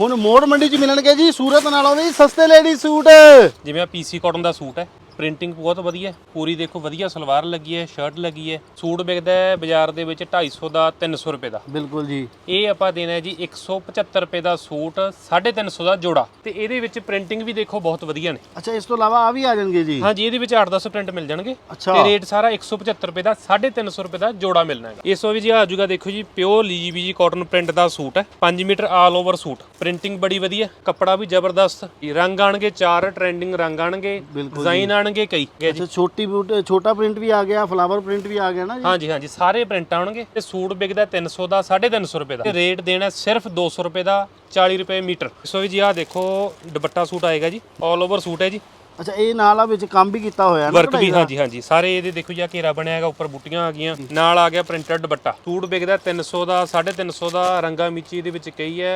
ਹੁਣ ਮੋੜ ਮੰਡੀ 'ਚ ਮਿਲਣਗੇ ਜੀ, ਸੂਰਤ ਨਾਲੋਂ ਵੀ ਸਸਤੇ ਲੇਡੀ ਸੂਟ। ਜਿਵੇਂ ਆ ਪੀਸੀ ਕਾਟਨ ਦਾ ਸੂਟ ਹੈ। ਪ੍ਰਿੰਟਿੰਗ ਬਹੁਤ ਵਧੀਆ ਪੂਰੀ ਦੇਖੋ ਵਧੀਆ ਸਲਵਾਰ ਲੱਗੀ ਹੈ ਸ਼ਰਟ ਲੱਗੀ ਹੈ। ਸੂਟ ਵਿਕਦਾ ਹੈ ਬਾਜ਼ਾਰ ਦੇ ਵਿੱਚ 250 ਦਾ 300 ਰੁਪਏ ਦਾ। ਬਿਲਕੁਲ ਜੀ। ਇਹ ਆਪਾਂ ਦੇਣਾ ਹੈ ਜੀ 175 ਰੁਪਏ ਦਾ ਸੂਟ 350 ਦਾ ਜੋੜਾ। ਤੇ ਇਹਦੇ ਵਿੱਚ ਪ੍ਰਿੰਟਿੰਗ ਵੀ ਦੇਖੋ ਬਹੁਤ ਵਧੀਆ ਨੇ। ਅੱਛਾ ਇਸ ਤੋਂ ਇਲਾਵਾ ਆ ਵੀ ਆ ਜਾਣਗੇ ਜੀ? ਹਾਂਜੀ ਇਹਦੇ ਵਿੱਚ 8-10 ਪ੍ਰਿੰਟ ਮਿਲ ਜਾਣਗੇ। ਤੇ ਰੇਟ ਸਾਰਾ 175 ਰੁਪਏ ਦਾ 350 ਰੁਪਏ ਦਾ ਜੋੜਾ ਮਿਲਣਾ ਹੈ ਇਸ ਤੋਂ ਵੀ ਜੀ ਆ ਜਾਊਗਾ ਦੇਖੋ ਜੀ ਪਿਓਰ ਲੀਜੀਬੀਜੀ ਕਾਟਨ ਪ੍ਰਿੰਟ ਦਾ ਸੂਟ ਹੈ। 5 meter all over suit. Printing ਬੜੀ ਵਧੀਆ ਕੱਪੜਾ ਵੀ ਜ਼ਬਰਦਸਤ। ਰੰਗ ਆਣਗੇ ਚਾਰ ਟ੍ਰੈਂਡਿੰਗ ਰੰਗ ਆਣਗੇ। ਡਿਜ਼ਾਈਨ ਆਣਗੇ ਕਈ। ਠੀਕ ਹੈ ਜੀ ਅੱਛਾ ਛੋਟੀ ਬੂਟ ਛੋਟਾ ਪ੍ਰਿੰਟ ਵੀ ਆ ਗਿਆ ਫਲਾਵਰ ਪ੍ਰਿੰਟ ਵੀ ਆ ਗਿਆ ਨਾ ਜੀ? ਹਾਂਜੀ ਹਾਂਜੀ ਸਾਰੇ ਪ੍ਰਿੰਟ ਆਉਣਗੇ ਤੇ ਸੂਟ ਵਿਕਦਾ 300 ਦਾ 350 ਰੁਪਏ ਦਾ। ਤੇ ਰੇਟ ਦੇਣਾ ਸਿਰਫ 200 ਰੁਪਏ ਦਾ 40 ਰੁਪਏ ਮੀਟਰ। ਸੋ ਜੀ ਆ ਦੇਖੋ ਦੁਪੱਟਾ ਸੂਟ ਆਏਗਾ ਜੀ ਆਲ ਓਵਰ ਸੂਟ ਹੈ ਜੀ। ਅੱਛਾ ਇਹ ਨਾਲ ਆ ਵਿੱਚ ਕੰਮ ਵੀ ਕੀਤਾ ਹੋਇਆ ਨਾ ਵਰਕ ਵੀ? ਹਾਂਜੀ ਹਾਂਜੀ। ਸਾਰੇ ਇਹਦੇ ਦੇਖੋ ਜੀ ਘੇਰਾ ਬਣਿਆ ਹੈਗਾ ਉੱਪਰ ਬੁੱਟੀਆਂ ਆ ਗਈਆਂ। ਨਾਲ ਆ ਗਿਆ ਪ੍ਰਿੰਟਡ ਦੁਪੱਟਾ। ਸੂਟ ਵਿਕਦਾ 300 ਦਾ 350 ਦਾ ਰੰਗਾ ਮਿੱਚੀ ਦੇ ਵਿੱਚ ਕਈ ਹੈ।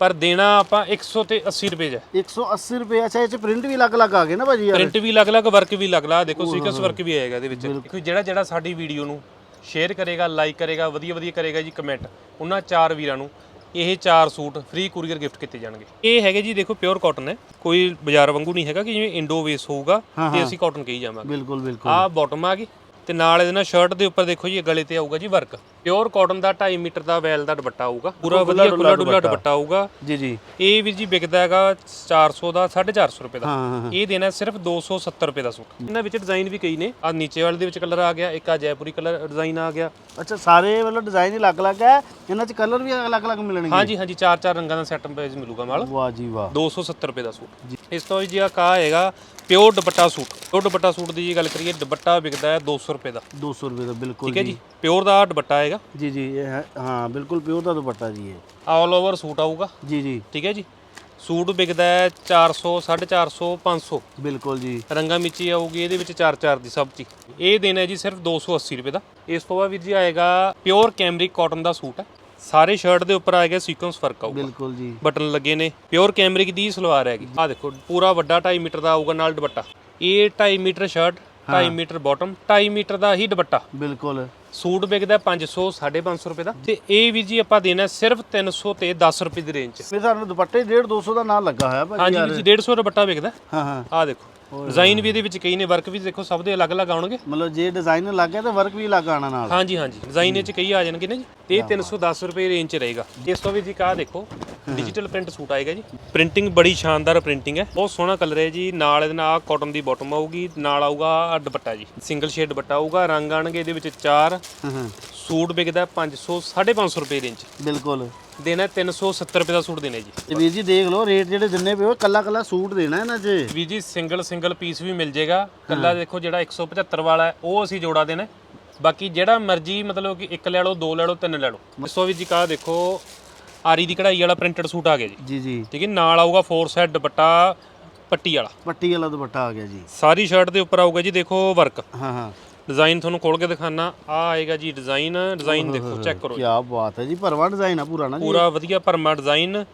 ਪਰ ਦੇਣਾ ਆਪਾਂ 100 ਤੇ 80 ਰੁਪਏ ਦਾ 180 ਰੁਪਏ ਅੱਛਾ ਇਹ ਚ ਪ੍ਰਿੰਟ ਵੀ ਅਲੱਗ-ਅਲੱਗ ਆ ਗਏ ਨਾ ਭਾਜੀ ਯਾਰ ਪ੍ਰਿੰਟ ਵੀ ਅਲੱਗ-ਅਲੱਗ ਵਰਕ ਵੀ ਅਲੱਗ-ਅਲੱਗ। ਦੇਖੋ ਸੀਕਸ ਵਰਕ ਵੀ ਆਏਗਾ ਇਹਦੇ ਵਿੱਚ। ਦੇਖੋ ਜਿਹੜਾ ਜਿਹੜਾ ਸਾਡੀ ਵੀਡੀਓ ਨੂੰ ਸ਼ੇਅਰ ਕਰੇਗਾ ਲਾਈਕ ਕਰੇਗਾ ਵਧੀਆ ਵਧੀਆ ਕਰੇਗਾ ਜੀ ਕਮੈਂਟ ਉਹਨਾਂ ਚਾਰ ਵੀਰਾਂ ਨੂੰ। ਇਹ ਚਾਰ ਸੂਟ ਫ੍ਰੀ ਕੁਰੀਅਰ ਗਿਫਟ ਕੀਤੇ ਜਾਣਗੇ। ਇਹ ਹੈਗੇ ਜੀ ਦੇਖੋ ਪਿਓਰ ਕਾਟਨ ਹੈ। ਕੋਈ ਬਾਜ਼ਾਰ ਵਾਂਗੂ ਨਹੀਂ ਹੈਗਾ ਕਿ ਜਿਵੇਂ ਇੰਡੋ ਵੇਸ ਹੋਊਗਾ ਤੇ ਅਸੀਂ ਕਾਟਨ ਕਹੀ ਜਾਵਾਂਗੇ। ਬਿਲਕੁਲ ਬਿਲਕੁਲ। ਆਹ ਬਾਟਮ ਆ ਗਈ ਤੇ ਨਾਲ ਇਹਦੇ ਨਾਲ ਸ਼ਰਟ ਦੇ ਉੱਪਰ ਦੇਖੋ ਜੀ ਗਲੇ ਤੇ ਆਊਗਾ ਜੀ ਵਰਕ ਪਿਓਰ ਕਾਟਨ ਦਾ 2.5 ਮੀਟਰ ਦਾ ਵੈਲ ਦਾ ਦੁਪੱਟਾ ਆਊਗਾ। ਪੂਰਾ ਵਧੀਆ ਖੁੱਲਾ ਡੁੱਲਾ ਦੁਪੱਟਾ। ਆਊਗਾ। ਜੀ ਜੀ। ਇਹ ਵੀ ਜੀ ਵਿਕਦਾ ਹੈਗਾ 400 ਦਾ 450 ਰੁਪਏ ਦਾ। ਇਹ ਦੇਣਾ ਸਿਰਫ 270 ਰੁਪਏ ਦਾ ਸੂਟ। ਇਹਨਾਂ ਵਿੱਚ ਡਿਜ਼ਾਈਨ ਵੀ ਕਈ ਨੇ। ਆ ਨੀਚੇ ਵਾਲੇ ਦੇ ਵਿੱਚ ਕਲਰ ਆ ਗਿਆ ਇੱਕ ਆ ਜੈਪੁਰੀ ਕਲਰ ਡਿਜ਼ਾਈਨ ਆ ਗਿਆ। ਅੱਛਾ ਸਾਰੇ ਮਤਲਬ ਡਿਜ਼ਾਈਨ ਹੀ ਅਲੱਗ-ਅਲੱਗ ਹੈ ਇਹਨਾਂ ਚ ਕਲਰ ਵੀ ਅਲੱਗ-ਅਲੱਗ ਮਿਲਣਗੇ? ਹਾਂਜੀ ਹਾਂਜੀ ਚਾਰ ਚਾਰ ਰੰਗਾਂ ਦਾ ਸੈਟ ਪੇਜ ਮਿਲੂਗਾ ਮਾਲ। ਵਾਹ ਜੀ ਵਾਹ। 270 ਰੁਪਏ ਦਾ ਸੂਟ। ਇਸ ਤੋਂ ਜੀ ਆ ਕਾ ਹੈਗਾ ਪਿਓਰ ਦੁਪੱਟਾ ਸੂਟ। ਪਿਓਰ ਦੁਪੱਟਾ ਸੂਟ ਦੀ ਗੱਲ ਕਰੀਏ ਦੁਪੱਟਾ ਵਿਕਦਾ ਹੈ 200 ਰੁਪਏ ਦਾ। 200 ਰੁਪਏ ਦਾ ਬਿਲਕੁਲ ਠੀਕ ਹੈ ਜੀ। ਪਿਓਰ ਦਾ ਦੁਪੱਟਾ ਆਏਗਾ? ਜੀ ਜੀ ਇਹ ਹੈ ਹਾਂ ਬਿਲਕੁਲ ਪਿਓਰ ਦਾ ਦੁਪੱਟਾ ਜੀ ਇਹ। ਆਲ ਓਵਰ ਸੂਟ ਆਊਗਾ? ਜੀ ਜੀ। ਠੀਕ ਹੈ ਜੀ। ਸੂਟ ਵਿਕਦਾ ਹੈ 400 450 500 ਬਿਲਕੁਲ ਜੀ। ਰੰਗਾ ਮਿੱਚੀ ਆਊਗੀ ਇਹਦੇ ਵਿੱਚ 4-4 ਦੀ ਸਭ ਚੀ ਇਹ ਦੇਣਾ ਹੈ ਜੀ ਸਿਰਫ 280 ਰੁਪਏ ਦਾ। ਇਸ ਤੋਂ ਬਾਅਦ ਵੀਰ ਜੀ ਆਏਗਾ ਪਿਓਰ ਕੈਮਰਿਕ ਕਾਟਨ ਦਾ ਸੂਟ ਹੈ। ਸਾਰੇ ਸ਼ਰਟ ਦੇ ਉੱਪਰ ਆਏਗਾ ਸੀਕੁਐਂਸ ਵਰਕ ਆਊਗਾ। ਬਿਲਕੁਲ ਜੀ। ਬਟਨ ਲੱਗੇ ਨੇ। ਪਿਓਰ ਕੈਮਰਿਕ ਦੀ ਸਲਵਾਰ ਹੈਗੀ। ਆ ਦੇਖੋ ਪੂਰਾ ਵੱਡਾ 2.5 ਮੀਟਰ ਦਾ ਆਊਗਾ ਨਾਲ ਦੁਪੱਟਾ। ਇਹ 2.5 meter shirt 2.5 meter bottom 2.5 meter ਦਾ ਹੀ ਦੁਪੱਟਾ। ਬਿਲਕੁਲ। ਸੂਟ ਵਿਕਦਾ 500 550 ਰੁਪਏ ਦਾ। ਤੇ ਇਹ ਵੀ ਜੀ ਆਪਾਂ ਦੇਣਾ ਸਿਰਫ 300 ਤੇ 10 ਰੁਪਏ ਦੀ ਰੇਂਜ 'ਚ ਫਿਰ ਸਾਨੂੰ ਦੁਪੱਟੇ 1.5 200 ਦਾ ਨਾਂ ਲੱਗਾ ਹੋਇਆ ਭਾਜੀ ਹਾਂਜੀ ਜੀ 150 ਦੁਪੱਟਾ ਵਿਕਦਾ। ਹਾਂ ਹਾਂ। ਆ ਦੇਖੋ ਡਿਜ਼ਾਈਨ ਵੀ ਇਹਦੇ ਵਿੱਚ ਕਈ ਨੇ ਵਰਕ ਵੀ ਦੇਖੋ ਸਭ ਦੇ ਅਲੱਗ-ਅਲੱਗ ਆਉਣਗੇ। ਮਤਲਬ ਜੇ ਡਿਜ਼ਾਈਨ ਲੱਗ ਗਿਆ ਤਾਂ ਵਰਕ ਵੀ ਲੱਗ ਆਣਾ ਨਾਲ। ਹਾਂਜੀ ਹਾਂਜੀ। ਡਿਜ਼ਾਈਨ ਇਹ ਚ ਕਈ ਆ ਜਾਣਗੇ ਨਾ ਜੀ। ਤੇ ਇਹ 310 ਰੁਪਏ ਰੇਂਜ ਚ ਰਹੇਗਾ। ਇਸ ਤੋਂ ਵੀ ਜੀ ਕਾ ਦੇਖੋ ਡਿਜੀਟਲ ਪ੍ਰਿੰਟ ਸੂਟ ਆਏਗਾ ਜੀ। ਪ੍ਰਿੰਟਿੰਗ ਬੜੀ ਸ਼ਾਨਦਾਰ ਪ੍ਰਿੰਟਿੰਗ ਹੈ। ਬਹੁਤ ਸੋਹਣਾ ਕਲਰ ਹੈ ਜੀ। ਨਾਲ ਇਹਦੇ ਨਾਲ ਕਾਟਨ ਦੀ ਬਾਟਮ ਆਊਗੀ। ਨਾਲ ਆਊਗਾ ਦੁਪੱਟਾ ਜੀ। ਸਿੰਗਲ ਸ਼ੇਡ ਦੁਪੱਟਾ ਆਊਗਾ। ਰੰਗ ਆਣਗੇ ਇਹਦੇ ਵਿੱਚ ਚਾਰ। ਹਾਂ ਹਾਂ। ਸੂਟ ਵਿਕਦਾ 500 550 ਰੁਪਏ ਰੇਂਜ ਬਿਲਕੁਲ। ਦੇਣਾ 370 ਰੁਪਏ ਦਾ ਸੂਟ ਦੇਣਾ ਜੀ। ਤੇ ਵੀਰ ਜੀ ਦੇਖ ਲਓ ਰੇਟ ਜਿਹੜੇ ਦਿੰਨੇ ਪਿਓ ਕੱਲਾ ਕੱਲਾ ਸੂਟ ਦੇਣਾ ਇਹਨਾਂ 'ਚ। ਵੀ ਜੀ ਸਿੰਗਲ ਸਿੰਗਲ ਪੀਸ ਵੀ ਮਿਲ ਜਾਏਗਾ। ਕੱਲਾ ਦੇਖੋ ਜਿਹੜਾ 175 ਵਾਲਾ ਹੈ ਉਹ ਅਸੀਂ ਜੋੜਾ ਦੇਣਾ ਹੈ। ਬਾਕੀ ਜਿਹੜਾ ਮਰਜ਼ੀ ਮਤਲਬ ਕਿ ਇੱਕ ਲੈ ਲਓ ਦੋ ਲੈ ਲਓ ਤਿੰਨ ਲੈ ਲਓ। ਸੋ ਵੀ ਜੀ ਕਾ ਦੇਖੋ? ਆਰੀ ਦੀ ਕਢਾਈ ਵਾਲਾ ਪ੍ਰਿੰਟਡ ਸੂਟ ਆ ਗਿਆ ਜੀ। ਜੀ ਜੀ। ਠੀਕ ਹੈ ਨਾਲ ਆਊਗਾ ਫੋਰ ਸਾਈਡ ਦੁਪੱਟਾ ਪੱਟੀ ਵਾਲਾ। ਪੱਟੀ ਵਾਲਾ ਦੁਪੱਟਾ ਆ ਗਿਆ ਜੀ। ਸਾਰੀ ਸ਼ਰਟ ਦੇ ਉੱਪਰ ਆਊਗਾ ਜੀ ਦੇਖੋ ਵਰਕ ਹਾਂ ਹਾਂ। ਡਿਜ਼ਾਈਨ ਤੁਹਾਨੂੰ ਖੋਲ ਕੇ ਦਿਖਾਣਾ ਆ ਆਏਗਾ ਜੀ ਡਿਜ਼ਾਈਨ ਡਿਜ਼ਾਈਨ ਦੇਖੋ ਚੈੱਕ ਕਰੋ ਕੀ ਬਾਤ ਹੈ ਜੀ ਭਰਵਾ ਡਿਜ਼ਾਈਨ ਆ ਪੂਰਾ ਨਾ ਜੀ। ਪੂਰਾ ਵਧੀਆ ਭਰਮਾ ਡਿਜ਼ਾਈਨ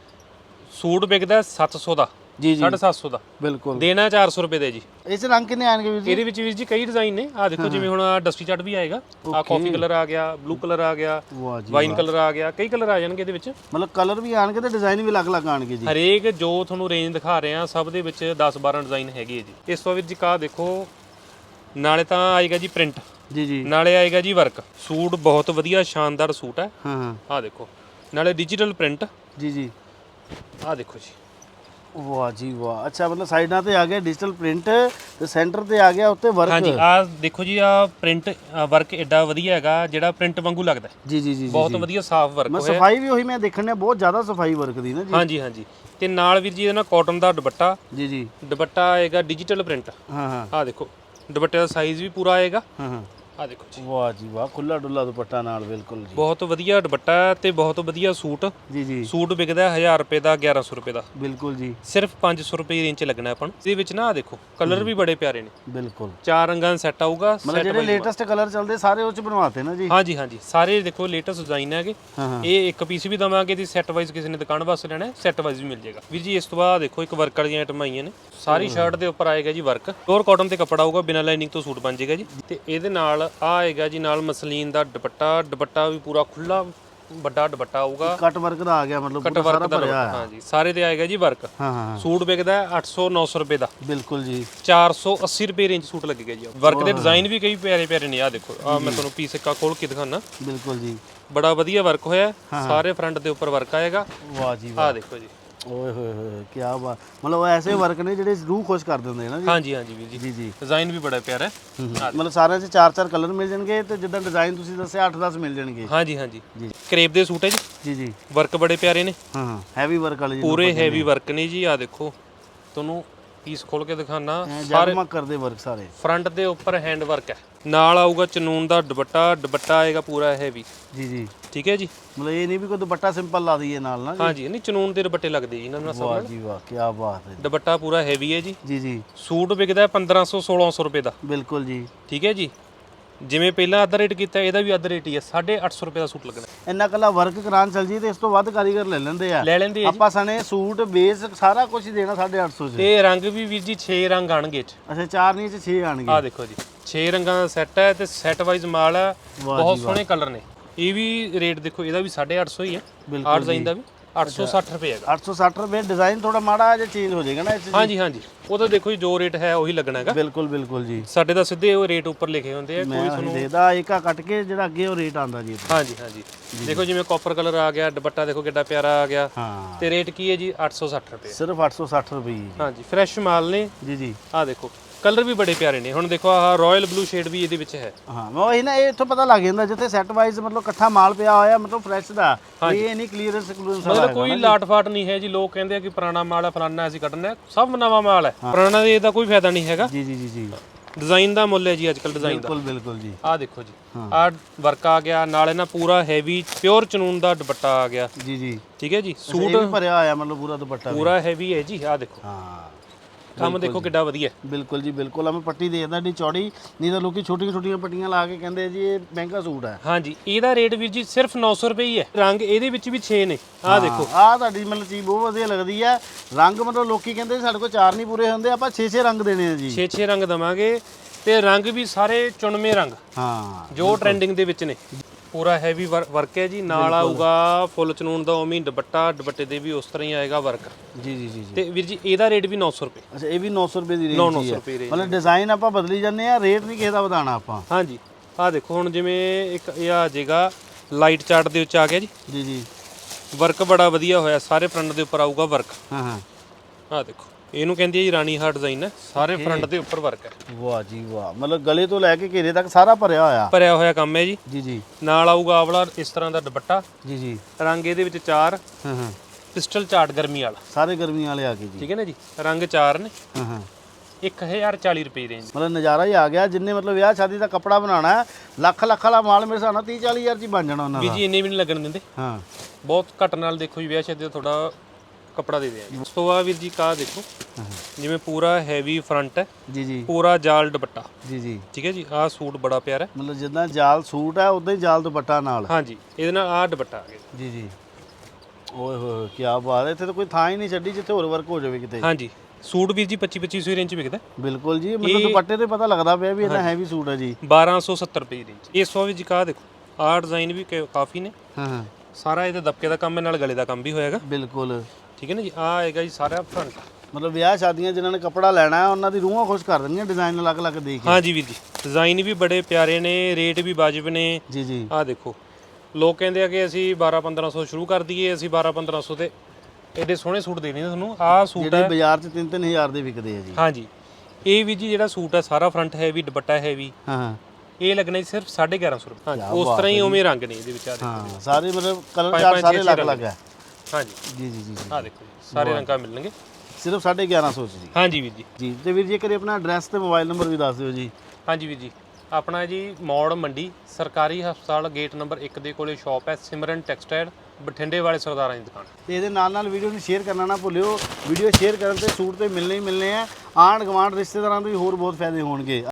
ਸੂਟ ਵਿਕਦਾ 700 ਦਾ। ਜੀ ਜੀ। 750 ਦਾ। ਬਿਲਕੁਲ। ਦੇਣਾ 400 ਰੁਪਏ ਦੇ ਜੀ। 'ਚ ਰੰਗ ਕਿੰਨੇ ਆਣਗੇ ਵੀਰ ਜੀ? ਇਹਦੇ ਵਿੱਚ ਵੀਰ ਜੀ ਕਈ ਡਿਜ਼ਾਈਨ ਨੇ। ਆ ਦੇਖੋ ਜਿਵੇਂ ਹੁਣ ਡਸਟੀ ਚਟ ਵੀ ਆਏਗਾ। ਆ ਕਾਫੀ ਕਲਰ ਆ ਗਿਆ ਬਲੂ ਕਲਰ ਆ ਗਿਆ ਵਾਈਨ ਕਲਰ ਆ ਗਿਆ ਕਈ ਕਲਰ ਆ ਜਾਣਗੇ ਇਹਦੇ ਵਿੱਚ। ਮਤਲਬ ਕਲਰ ਵੀ ਆਣਗੇ ਤੇ ਡਿਜ਼ਾਈਨ ਵੀ ਅਲੱਗ-ਅਲੱਗ ਆਣਗੇ ਜੀ। ਹਰੇਕ ਜੋ ਤੁਹਾਨੂੰ ਰੇਂਜ ਦਿਖਾ ਰਹੇ ਆ ਸਭ ਦੇ ਵਿੱਚ 10 12 ਡਿਜ਼ਾਈਨ ਹੈਗੇ ਜੀ। ਇਸ ਤੋਂ ਵੀਰ ਜੀ ਕਾ ਦੇਖੋ ਨਾਲੇ ਤਾਂ ਆਏਗਾ ਜੀ ਪ੍ਰਿੰਟ ਜੀ ਜੀ। ਨਾਲੇ ਆਏਗਾ ਜੀ ਵਰਕ ਸੂਟ ਬਹੁਤ ਵਧੀਆ ਸ਼ਾਨਦਾਰ ਸੂਟ ਹੈ। ਹਾਂ ਹਾਂ। ਆ ਦੇਖੋ। ਨਾਲੇ ਡਿਜੀਟਲ ਪ੍ਰਿੰਟ ਜੀ ਜੀ। ਆ ਦੇਖੋ ਜੀ। ਵਾਹ ਜੀ ਵਾਹ। ਅੱਛਾ ਮਤਲਬ ਸਾਈਡਾਂ ਤੇ ਆ ਗਿਆ ਡਿਜੀਟਲ ਪ੍ਰਿੰਟ ਤੇ ਸੈਂਟਰ ਤੇ ਆ ਗਿਆ ਉੱਤੇ ਵਰਕ ਹਾਂਜੀ ਆ ਦੇਖੋ ਜੀ ਆ ਪ੍ਰਿੰਟ ਵਰਕ ਐਡਾ ਵਧੀਆ ਹੈਗਾ ਜਿਹੜਾ ਪ੍ਰਿੰਟ ਵਾਂਗੂ ਲੱਗਦਾ। ਜੀ ਜੀ ਜੀ ਬਹੁਤ ਵਧੀਆ ਸਾਫ਼ ਵਰਕ ਮੈਂ ਹੋਇਆ। ਸਫ਼ਾਈ ਵੀ ਉਹੀ ਮੈਂ ਦੇਖਣ ਨੇ ਬਹੁਤ ਜ਼ਿਆਦਾ ਸਫ਼ਾਈ ਵਰਕ ਦੀ ਨਾ ਜੀ। ਹਾਂਜੀ ਹਾਂਜੀ। ਤੇ ਨਾਲ ਵੀਰ ਜੀ ਇਹਦੇ ਨਾਲ ਕਾਟਨ ਦਾ ਦੁਪੱਟਾ। ਜੀ ਜੀ। ਦੁਪੱਟਾ ਆਏਗਾ ਡਿਜੀਟਲ ਪ੍ਰਿੰਟ ਹਾਂ ਹਾਂ। ਆ ਦੇਖੋ ਦੁਪੱਟੇ ਦਾ ਸਾਈਜ਼ ਵੀ ਪੂਰਾ ਆਏਗਾ। ਹਾਂ ਹਾਂ। ਆ ਦੇਖੋ ਜੀ। ਵਾਹ ਜੀ ਵਾਹ ਖੁੱਲਾ ਡੁੱਲਾ ਦੁਪੱਟਾ ਨਾਲ ਬਿਲਕੁਲ ਜੀ। ਬਹੁਤ ਵਧੀਆ ਦੁਪੱਟਾ ਹੈ ਤੇ ਬਹੁਤ ਵਧੀਆ ਸੂਟ। ਜੀ ਜੀ। ਸੂਟ ਵਿਕਦਾ 1000 ਰੁਪਏ ਦਾ 1100 ਰੁਪਏ ਦਾ। ਬਿਲਕੁਲ ਜੀ। ਸਿਰਫ 500 ਰੁਪਏ ਰੇਂਜ ਚ ਲੱਗਣਾ ਆਪਾਂ ਨੂੰ। ਇਹਦੇ ਵਿੱਚ ਨਾ ਆ ਦੇਖੋ ਕਲਰ ਵੀ ਬੜੇ ਪਿਆਰੇ ਨੇ। ਬਿਲਕੁਲ। ਚਾਰ ਰੰਗਾਂ ਦਾ ਸੈੱਟ ਆਊਗਾ ਮਤਲਬ set ਜਿਹੜੇ ਲੇਟੈਸਟ ਕਲਰ ਚੱਲਦੇ ਸਾਰੇ ਉਹ ਚ ਬਣਵਾਤੇ ਨਾ ਜੀ। ਹਾਂਜੀ ਹਾਂਜੀ। ਸਾਰੇ ਦੇਖੋ ਲੇਟੈਸਟ ਡਿਜ਼ਾਈਨ ਹੈਗੇ। ਹਾਂ ਹਾਂ। ਇਹ ਇੱਕ ਪੀਸ ਵੀ ਦਵਾਂਗੇ ਦੀ ਸੈੱਟ ਵਾਈਜ਼ ਕਿਸੇ ਨੇ ਦੁਕਾਨ ਵਾਸਤੇ ਲੈਣਾ ਸੈੱਟ ਵਾਈਜ਼ ਵੀ ਮਿਲ ਜਾਏਗਾ। ਵੀਰ ਜੀ ਇਸ ਤੋਂ ਬਾਅਦ ਦੇਖੋ ਇੱਕ ਵਰਕ ਵਾਲੀਆਂ ਆਈਟਮ ਆਈਆਂ ਨੇ। ਸਾਰੀ ਸ਼ਰਟ ਦੇ ਉੱਪਰ ਆਏਗਾ ਜੀ ਵਰਕ ਪਿਓਰ ਕਾਟਨ ਤੇ ਕੱਪੜਾ ਆਊਗਾ ਬਿਨਾਂ ਲਾਈਨਿੰਗ ਤੋਂ ਸੂਟ ਬਣ ਜਾਏਗਾ ਜੀ। ਤੇ ਇਹਦੇ ਨਾਲ ਆ ਆਏਗਾ ਜੀ ਨਾਲ ਮਸਲੀਨ ਦਾ ਦੁਪੱਟਾ ਦੁਪੱਟਾ ਵੀ ਪੂਰਾ ਖੁੱਲਾ ਵੱਡਾ ਦੁਪੱਟਾ ਆਊਗਾ ਕੱਟ ਵਰਕ ਦਾ ਆ ਗਿਆ ਮਤਲਬ ਕਟ ਪੂਰਾ ਵਰਕ ਦਾ ਭਰਿਆ ਹੋਇਆ। ਹਾਂਜੀ ਸਾਰੇ ਤੇ ਆਏਗਾ ਜੀ ਵਰਕ ਹਾਂ ਹਾਂ ਹਾਂ, ਸੂਟ ਵਿਕਦਾ 800 900 ਰੁਪਏ ਦਾ। ਬਿਲਕੁਲ ਜੀ। 480 ਰੁਪਏ ਰੇਂਜ ਸੂਟ ਲੱਗੇਗਾ ਜੀ। ਵਰਕ ਦੇ ਡਿਜ਼ਾਈਨ ਵੀ ਕਈ ਪਿਆਰੇ ਪਿਆਰੇ ਨੇ ਆ ਦੇਖੋ ਆ ਮੈਂ ਤੁਹਾਨੂੰ ਪੀਸ ਇੱਕਾ ਖੋਲ ਕੇ ਦਿਖਾਣਾ ਬਿਲਕੁਲ ਜੀ। ਬੜਾ ਵਧੀਆ ਵਰਕ ਹੋਇਆ ਸਾਰੇ ਫਰੰਟ ਦੇ ਉੱਪਰ ਵਰਕ ਆਏਗਾ। ਵਾਹ ਜੀ ਵਾਹ। ਆ ਦੇਖੋ ਜੀ। ਓਏ ਹੋਏ ਹੋਏ ਕੀ ਬਾਤ। ਮਤਲਬ ਉਹ ਐਸੇ ਵਰਕ ਨੇ ਜਿਹੜੇ ਰੂਹ ਖੁਸ਼ ਕਰ ਦਿੰਦੇ ਨਾ ਜੀ। ਹਾਂਜੀ ਹਾਂਜੀ ਵੀਰ ਜੀ। ਜੀ ਜੀ। ਡਿਜ਼ਾਈਨ ਵੀ ਬੜਾ ਪਿਆਰਾ ਹੈ। ਮਤਲਬ ਸਾਰਿਆਂ 'ਚ ਚਾਰ ਚਾਰ ਕਲਰ ਮਿਲ ਜਾਣਗੇ ਤੇ ਜਿੱਦਾਂ ਡਿਜ਼ਾਈਨ ਤੁਸੀਂ ਦੱਸਿਆ 8-10 ਮਿਲ ਜਾਣਗੇ। ਹਾਂਜੀ ਹਾਂਜੀ। ਜੀ। ਕਰੇਪ ਦੇ ਸੂਟ ਹੈ ਜੀ। ਜੀ ਜੀ। ਵਰਕ ਬੜੇ ਪਿਆਰੇ ਨੇ। ਹਾਂ ਹਾਂ। ਹੈਵੀ ਵਰਕ ਵਾਲੇ ਜੀ ਪੂਰੇ ਹੈਵੀ ਵਰਕ ਨੇ ਜੀ। ਆ ਦੇਖੋ ਤੁਹਾਨੂੰ ਪੀਸ ਖੋਲ ਕੇ ਦਿਖਾਣਾ ਐਂ ਜਗਮਗ ਕਰਦੇ ਵਰਕ ਸਾਰੇ। ਫਰੰਟ ਦੇ ਉੱਪਰ ਹੈਂਡ ਵਰਕ ਹੈ। ਨਾਲ ਆਊਗਾ ਚਨੂਨ ਦਾ ਦੁਪੱਟਾ ਦੁਪੱਟਾ ਆਏਗਾ ਪੂਰਾ ਹੈਵੀ ਜੀ ਜੀ। ਠੀਕ ਹੈ ਜੀ? ਮਤਲਬ ਇਹ ਨਹੀਂ ਵੀ ਕੋਈ ਦੁਪੱਟਾ ਸਿੰਪਲ ਲਾ ਦਈਏ ਨਾਲ ਨਾ ਜੀ? ਹਾਂਜੀ ਨਹੀਂ ਚਨੂਨ ਦੇ ਦੁਪੱਟੇ ਲੱਗਦੇ ਜੀ ਇਹਨਾਂ ਨਾਲ ਸਭ ਵਾਹ ਜੀ ਵਾਹ ਕੀ ਬਾਤ ਹੈ ਦੁਪੱਟਾ ਪੂਰਾ ਹੈਵੀ ਹੈ ਜੀ। ਜੀ ਜੀ। ਸੂਟ ਵਿਕਦਾ 1500 1600 ਰੁਪਏ ਦਾ। ਬਿਲਕੁਲ ਜੀ। ਠੀਕ ਹੈ ਜੀ? ਜਿਵੇਂ ਪਹਿਲਾਂ ਅੱਧਾ ਰੇਟ ਕੀਤਾ ਇਹਦਾ ਵੀ ਅੱਧਾ ਰੇਟ ਹੀ ਹੈ 850 ਰੁਪਏ ਦਾ ਸੂਟ ਲੱਗਣਾ ਇੰਨਾ ਕੱਲਾ ਵਰਕ ਕਰਾਉਣ ਚੱਲ ਜੀ ਤੇ ਇਸ ਤੋਂ ਵੱਧ ਕਾਰੀਗਰ ਲੈ ਲੈਂਦੇ ਆ। ਲੈ ਲੈਂਦੇ ਆ ਜੀ। ਆਪਾਂ ਸਣੇ ਸੂਟ ਬੇਸ ਸਾਰਾ ਕੁਝ ਦੇਣਾ 850 ਚ। ਤੇ ਰੰਗ ਵੀ ਵੀਰ ਜੀ 6 ਰੰਗ ਆਣਗੇ ਇਹ 'ਚ। ਅੱਛਾ ਚਾਰ ਨਹੀਂ ਚ 6 ਆਣਗੇ। ਆ ਦੇਖੋ ਜੀ। 6 ਰੰਗਾਂ ਦਾ ਸੈੱਟ ਹੈ ਤੇ ਸੈੱਟ ਵਾਈਜ਼ ਮਾਲ ਹੈ। ਬਹੁਤ ਸੋਹਣੇ ਕਲਰ ਨੇ। ਇਹ ਵੀ ਰੇਟ ਦੇਖੋ ਇਹਦਾ ਵੀ 850 ਹੀ ਹੈ। ਆਰ ਡਿਜ਼ਾਈਨ ਦਾ ਵੀ। 860 ਰੁਪਏ ਹੈਗਾ। 860 ਰੁਪਏ ਡਿਜ਼ਾਈਨ ਥੋੜਾ ਮਾੜਾ ਜਿਹਾ ਚੇਂਜ ਹੋ ਜਾਏਗਾ ਨਾ ਇਸ। ਹਾਂਜੀ ਹਾਂਜੀ। ਉਹ ਤਾਂ ਦੇਖੋ ਜੀ ਜੋ ਰੇਟ ਹੈ ਉਹੀ ਲੱਗਣਾ ਹੈਗਾ। ਬਿਲਕੁਲ ਬਿਲਕੁਲ ਜੀ। ਸਾਡੇ ਤਾਂ ਸਿੱਧੇ ਉਹ ਰੇਟ ਉੱਪਰ ਲਿਖੇ ਹੁੰਦੇ ਆ ਕੋਈ ਉਹੀ ਦੇਖਦਾ ਏਕਾ ਕੱਟ ਕੇ ਜਿਹੜਾ ਅੱਗੇ ਉਹ ਰੇਟ ਆਂਦਾ ਜੀ। ਹਾਂਜੀ ਹਾਂਜੀ। ਦੇਖੋ ਜਿਵੇਂ ਕਾਪਰ ਕਲਰ ਆ ਗਿਆ ਦੁਪੱਟਾ ਦੇਖੋ ਕਿੱਡਾ ਪਿਆਰਾ ਆ ਗਿਆ। ਤੇ ਰੇਟ ਕੀ ਹੈ ਜੀ? 860 ਰੁਪਏ। ਸਿਰਫ 860 ਰੁਪਏ ਜੀ। ਹਾਂਜੀ ਫਰੈਸ਼ ਮਾਲ ਨੇ। ਜੀ ਜੀ। ਆ ਦੇਖੋ। ਕਲਰ ਵੀ ਬੜੇ ਪਿਆਰੇ ਨੇ। ਹੁਣ ਦੇਖੋ ਆਹ ਰਾਇਲ ਬਲੂ ਸ਼ੇਡ ਵੀ ਇਹਦੇ ਵਿੱਚ ਹੈ। ਹਾਂ ਮੈਂ ਉਹੀ ਨਾ ਇਹ ਇੱਥੋਂ ਪਤਾ ਲੱਗ ਜਾਂਦਾ ਜਿੱਥੇ ਸੈੱਟ ਵਾਈਜ਼ ਮਤਲਬ ਇਕੱਠਾ ਮਾਲ ਪਿਆ ਹੋਇਆ ਮਤਲਬ ਫਰੈਸ਼ ਦਾ। ਇਹ ਨਹੀਂ ਕਲੀਅਰੈਂਸ ਕਲੂਰੈਂਸ ਮਤਲਬ ਕੋਈ ਲਾਟ ਫਾਟ ਨਹੀਂ ਹੈ ਜੀ। ਲੋਕ ਕਹਿੰਦੇ ਆ ਕਿ ਪੁਰਾਣਾ ਮਾਲ ਹੈ ਫਲਾਨਾ ਅਸੀਂ ਕੱਢਣਾ ਹੈ। ਸਭ ਨਵਾਂ ਮਾਲ ਹੈ। ਪੁਰਾਣਾ ਦੇ ਇਹਦਾ ਕੋਈ ਫਾਇਦਾ ਨਹੀਂ ਹੈਗਾ। ਜੀ ਜੀ ਜੀ ਜੀ। ਡਿਜ਼ਾਈਨ ਦਾ ਮੁੱਲ ਹੈ ਜੀ ਅੱਜ ਕੱਲ ਡਿਜ਼ਾਈਨ ਦਾ। ਬਿਲਕੁਲ ਬਿਲਕੁਲ ਜੀ। ਆਹ ਦੇਖੋ ਜੀ। ਆਹ ਵਰਕ ਆ ਗਿਆ। ਨਾਲੇ ਨਾ ਪੂਰਾ ਹੈਵੀ ਪਿਓਰ ਚਨੂਨ ਦਾ ਦੁਪੱਟਾ ਆ ਗਿਆ। ਜੀ ਜੀ। ਠੀਕ ਹੈ ਜੀ। ਇਹ ਸੂਟ ਭਰਿਆ ਹੋਇਆ ਮਤਲਬ ਪੂਰਾ ਦੁਪੱਟਾ ਵੀ। ਪੂਰਾ ਹੈਵੀ ਹੈ ਜੀ। ਆਹ ਦੇਖੋ। ਹਾਂ। ਕੰਮ ਦੇਖੋ ਕਿੱਡਾ ਵਧੀਆ। ਬਿਲਕੁਲ ਜੀ ਬਿਲਕੁਲ। ਆ ਮੈਂ ਪੱਟੀ ਦੇਖਦਾ ਏਡੀ ਚੌੜੀ ਨਹੀਂ ਤਾਂ ਲੋਕੀ ਛੋਟੀਆਂ ਛੋਟੀਆਂ ਪੱਟੀਆਂ ਲਾ ਕੇ ਕਹਿੰਦੇ ਜੀ ਇਹ ਮਹਿੰਗਾ ਸੂਟ ਹੈ। ਹਾਂਜੀ ਇਹਦਾ ਰੇਟ ਵੀਰ ਜੀ ਸਿਰਫ 900 ਰੁਪਏ ਹੀ ਹੈ। ਰੰਗ ਇਹਦੇ ਵਿੱਚ ਵੀ 6 ਨੇ। ਆਹ ਦੇਖੋ। ਆਹ ਤੁਹਾਡੀ ਮਤਲਬ ਚੀਜ਼ ਬਹੁਤ ਵਧੀਆ ਲੱਗਦੀ ਹੈ। ਰੰਗ ਮਤਲਬ ਲੋਕੀ ਕਹਿੰਦੇ ਸਾਡੇ ਕੋਲ ਚਾਰ ਨਹੀਂ ਪੂਰੇ ਹੁੰਦੇ ਆਪਾਂ 6-6 ਰੰਗ ਦੇਣੇ ਆ ਜੀ। 6-6 ਰੰਗ ਦਵਾਂਗੇ ਤੇ ਰੰਗ ਵੀ ਸਾਰੇ ਚੁਣਵੇਂ ਰੰਗ। ਹਾਂ ਜੋ ਟ੍ਰੈਂਡਿੰਗ ਦੇ ਵਿੱਚ ਨੇ। ਪੂਰਾ ਹੈਵੀ ਵਰਕ ਹੈ ਜੀ। ਨਾਲ ਆਊਗਾ ਫੁੱਲ ਚਨੂਨ ਦਾ ਉਮੀ ਦੁਪੱਟਾ ਦੁਪੱਟੇ ਦੇ ਵੀ ਉਸ ਤਰ੍ਹਾਂ ਹੀ ਆਏਗਾ ਵਰਕ ਜੀ ਜੀ ਜੀ ਤੇ ਵੀਰ ਜੀ ਇਹਦਾ ਰੇਟ ਵੀ 900 ਰੁਪਏ। ਅੱਛਾ ਇਹ ਵੀ 900 ਰੁਪਏ ਦੀ ਰੇਂਜ 900 ਦੀ ਹੈ। ਰੁਪਏ range ਮਤਲਬ ਡਿਜ਼ਾਈਨ ਆਪਾਂ ਬਦਲੀ ਜਾਂਦੇ ਆ ਰੇਟ ਨਹੀਂ ਕਿਸੇ ਦਾ ਵਧਾਣਾ ਆਪਾਂ? ਹਾਂਜੀ। ਆਹ ਦੇਖੋ ਹੁਣ ਜਿਵੇਂ ਇੱਕ ਇਹ ਆ ਜਾਏਗਾ ਲਾਈਟ ਚਾਰਟ ਦੇ ਵਿੱਚ ਆ ਗਿਆ ਜੀ। ਜੀ ਜੀ। ਵਰਕ ਬੜਾ ਵਧੀਆ ਹੋਇਆ ਸਾਰੇ ਫਰੰਟ ਦੇ ਉੱਪਰ ਆਊਗਾ ਵਰਕ ਹਾਂ ਹਾਂ। ਆਹ ਦੇਖੋ। ਇਹਨੂੰ ਕਹਿੰਦੀ ਹੈ ਜੀ ਰਾਣੀ ਹਾਰਟ ਡਿਜ਼ਾਈਨ ਹੈ ਸਾਰੇ ਫਰੰਟ ਦੇ ਉੱਪਰ ਵਰਕ ਹੈ। ਵਾਹ ਜੀ ਵਾਹ। ਮਤਲਬ ਗਲੇ ਤੋਂ ਲੈ ਕੇ ਘੇਰੇ ਤੱਕ ਸਾਰਾ ਭਰਿਆ ਹੋਇਆ। ਭਰਿਆ ਹੋਇਆ ਕੰਮ ਹੈ ਜੀ। ਜੀ ਜੀ। ਨਾਲ ਆਊਗਾ ਆਵਲਾ ਇਸ ਤਰ੍ਹਾਂ ਦਾ ਦੁਪੱਟਾ। ਜੀ ਜੀ। ਰੰਗ ਇਹਦੇ ਵਿੱਚ ਚਾਰ। ਹਾਂ ਹਾਂ। ਪਿਸਟਲ ਚਾਰਟ ਗਰਮੀ ਵਾਲਾ। ਸਾਰੇ ਗਰਮੀਆਂ ਵਾਲੇ ਆ ਗਏ ਜੀ। ਠੀਕ ਹੈ ਨਾ ਜੀ? ਰੰਗ ਚਾਰ ਨੇ। ਹਾਂ ਹਾਂ। 1040 ਰੁਪਏ ਰੇਂਜ ਮਤਲਬ ਨਜ਼ਾਰਾ ਹੀ ਆ ਗਿਆ। ਜਿੰਨੇ ਮਤਲਬ ਵਿਆਹ ਸ਼ਾਦੀ ਦਾ ਕੱਪੜਾ ਬਣਾਉਣਾ ਹੈ, ਲੱਖ ਲੱਖ ਵਾਲਾ ਮਾਲ ਮੇਰੇ ਹਿਸਾਬ ਨਾਲ 30 40 ਹਜ਼ਾਰ ਚ ਹੀ ਬਣ ਜਾਣਾ ਉਹਨਾਂ ਵੀ ਦਾ। ਜੀ ਇੰਨੇ ਵੀ ਨਹੀਂ ਲੱਗਣ ਦਿੰਦੇ। ਹਾਂ। ਬਹੁਤ ਘੱਟ ਨਾਲ ਦੇਖੋ ਜੀ ਵਿਆਹ ਸ਼ਾਦੀ ਦਾ ਤੁਹਾਡਾ ਕੱਪੜਾ ਦੇ ਦਿਆਂਗੇ ਉਸ ਤੋਂ ਬਾਅਦ ਵੀਰ ਜੀ ਕਾ ਦੇਖੋ। ਜਿਵੇਂ ਪੂਰਾ ਹੈਵੀ ਫਰੰਟ ਹੈ ਜੀ ਜੀ। ਪੂਰਾ ਜਾਲ ਦੁਪੱਟਾ। ਜੀ ਜੀ। ਠੀਕ ਹੈ ਜੀ? ਆਹ ਸੂਟ ਬੜਾ ਪਿਆਰਾ ਹੈ। ਮਤਲਬ ਜਿੱਦਾਂ ਜਾਲ ਸੂਟ ਹੈ ਉਦਾਂ ਹੀ ਜਾਲ ਦੁਪੱਟਾ ਨਾਲ। ਹਾਂਜੀ ਇਹਦੇ ਨਾਲ ਆਹ ਦੁਪੱਟਾ ਆ ਗਿਆ ਜੀ। ਜੀ ਓਏ ਹੋਏ ਕੀ ਬਾਤ ਹੈ ਇੱਥੇ ਤਾਂ ਕੋਈ ਥਾਂ ਹੀ ਨਹੀਂ ਛੱਡੀ ਜਿੱਥੇ ਹੋਰ ਵਰਕ ਹੋ ਜਾਵੇ ਕਿਤੇ। ਹਾਂਜੀ। ਸੂਟ ਵੀਰ ਜੀ 25 2500 ਰੇਂਜ ਚ ਵਿਕਦਾ ਬਿਲਕੁਲ ਜੀ ਮਤਲਬ ਦੁਪੱਟੇ ਤੇ ਪਤਾ ਲੱਗਦਾ ਪਿਆ ਵੀ ਇਹਨਾਂ ਹੈਵੀ ਸੂਟ ਹੈ ਜੀ। 1270 ਰੁਪਏ ਦੀ ਰੇਂਜ ਇਸ ਤੋਂ ਵੀ ਜੀ ਕਾ ਦੇਖੋ ਆਹ ਡਿਜ਼ਾਈਨ ਵੀ ਕਾਫੀ ਨੇ। ਹਾਂ ਹਾਂ। ਸਾਰਾ ਇਹਦੇ ਦਬਕੇ ਦਾ ਕੰਮ ਹੈ ਨਾਲ ਗਲੇ ਦਾ ਕੰਮ ਵੀ ਹੋਏਗਾ ਬਿਲਕੁਲ। ਠੀਕ ਹੈ ਨਾ ਜੀ? ਆਹ ਆਏਗਾ ਜੀ ਸਾਰਾ ਫਰੰਟ ਮਤਲਬ ਵਿਆਹ ਸ਼ਾਦੀਆਂ ਜਿਨ੍ਹਾਂ ਨੇ ਕੱਪੜਾ ਲੈਣਾ ਹੈ ਉਹਨਾਂ ਦੀ ਰੂਹਾਂ ਖੁਸ਼ ਕਰ ਦਿੰਦੀਆਂ ਡਿਜ਼ਾਈਨ ਅਲੱਗ-ਅਲੱਗ ਦੇਖ ਕੇ। ਹਾਂਜੀ ਵੀਰ ਜੀ ਡਿਜ਼ਾਈਨ ਵੀ ਬੜੇ ਪਿਆਰੇ ਨੇ ਰੇਟ ਵੀ ਵਾਜਬ ਨੇ। ਜੀ ਜੀ। ਆਹ ਦੇਖੋ ਲੋਕ ਕਹਿੰਦੇ ਆ ਕਿ ਅਸੀਂ 12 1500 ਸ਼ੁਰੂ ਕਰ ਦਈਏ ਅਸੀਂ 12 1500 ਤੇ ਐਡੇ ਸੋਹਣੇ ਸੂਟ ਦੇਣੇ ਨੇ ਤੁਹਾਨੂੰ। ਆਹ ਸੂਟ ਜਿਹੜੇ ਹੈ ਬਾਜ਼ਾਰ 'ਚ 3-3000 ਦੇ ਵਿਕਦੇ ਆ ਜੀ। ਹਾਂਜੀ। ਇਹ ਵੀ ਜੀ ਜਿਹੜਾ ਸੂਟ ਹੈ ਸਾਰਾ ਫਰੰਟ ਹੈਵੀ ਦੁਪੱਟਾ ਹੈਵੀ ਹਾਂ ਹਾਂ। ਇਹ ਲੱਗਣਾ ਜੀ ਸਿਰਫ 1150 ਰੁਪਏ। ਹਾਂਜੀ ਉਸ ਤਰ੍ਹਾਂ ਹੀ ਉਵੇਂ ਰੰਗ ਨੇ ਇਹਦੇ ਵਿੱਚ ਆ ਦੇਖੋ। ਹਾਂ ਸਾਰੇ ਮਤਲਬ ਕਲਰ ਚਾਰ ਸਾਰੇ ਅਲੱਗ-ਅਲੱਗ ਹੈ। ਹਾਂਜੀ। ਜੀ ਜੀ ਜੀ ਜੀ। ਆਹ ਦੇਖੋ ਜੀ ਸਾਰੇ ਰੰਗਾਂ ਮਿਲਣਗੇ। ਸਿਰਫ 1150 ਚ ਜੀ ਹਾਂਜੀ ਵੀਰ ਜੀ। ਜੀ ਤੇ ਵੀਰ ਜੀ ਕਰੇ ਆਪਣਾ ਐਡਰੈਸ ਤੇ ਮੋਬਾਈਲ ਨੰਬਰ ਵੀ ਦੱਸ ਦਿਓ ਜੀ। ਹਾਂਜੀ ਵੀਰ ਜੀ ਆਪਣਾ ਜੀ ਮੌੜ ਮੰਡੀ ਸਰਕਾਰੀ ਹਸਪਤਾਲ ਗੇਟ ਨੰਬਰ 1 ਦੇ ਕੋਲੇ ਸ਼ਾਪ ਹੈ ਸਿਮਰਨ ਟੈਕਸਟਾਈਲ ਬਠਿੰਡੇ ਵਾਲੇ ਸਰਦਾਰਾਂ ਦੀ ਦੁਕਾਨ। ਤੇ ਇਹਦੇ ਨਾਲ ਨਾਲ ਵੀਡੀਓ ਨੂੰ ਸ਼ੇਅਰ ਕਰਨਾ ਨਾ ਭੁੱਲਿਓ। ਵੀਡੀਓ ਸ਼ੇਅਰ ਕਰਨ ਤੇ ਸੂਟ ਤੇ ਮਿਲਣੇ ਹੀ ਮਿਲਣੇ ਆ। ਆਂਢ ਗੁਆਂਢ ਰਿਸ਼ਤੇਦਾਰਾਂ ਦੇ ਵੀ ਹੋਰ ਬਹੁਤ ਫਾਇਦੇ ਹੋਣਗੇ।